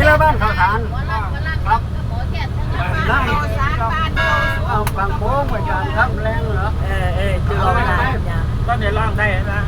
นี่ละบ้านเขาทานครับได้เอาบางโค้งไปการทำแรงเหรอ เออเออคือเราไม่ได้จ้ะก็เดี๋ยวลองได้นะ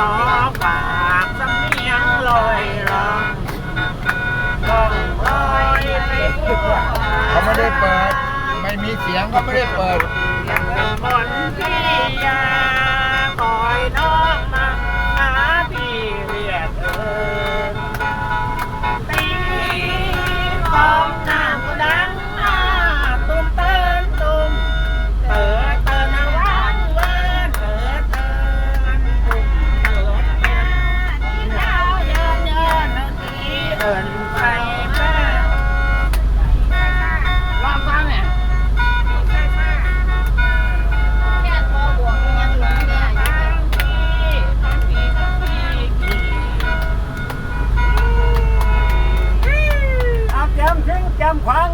ขอฝากสำเนียงลอยร้องล่องลอยไปทั่วเขาไม่ได้เปิด ไม่มีเสียงเขาไม่ได้เปิด ยังเป็นคนที่อยากคอยน้อง คว้าง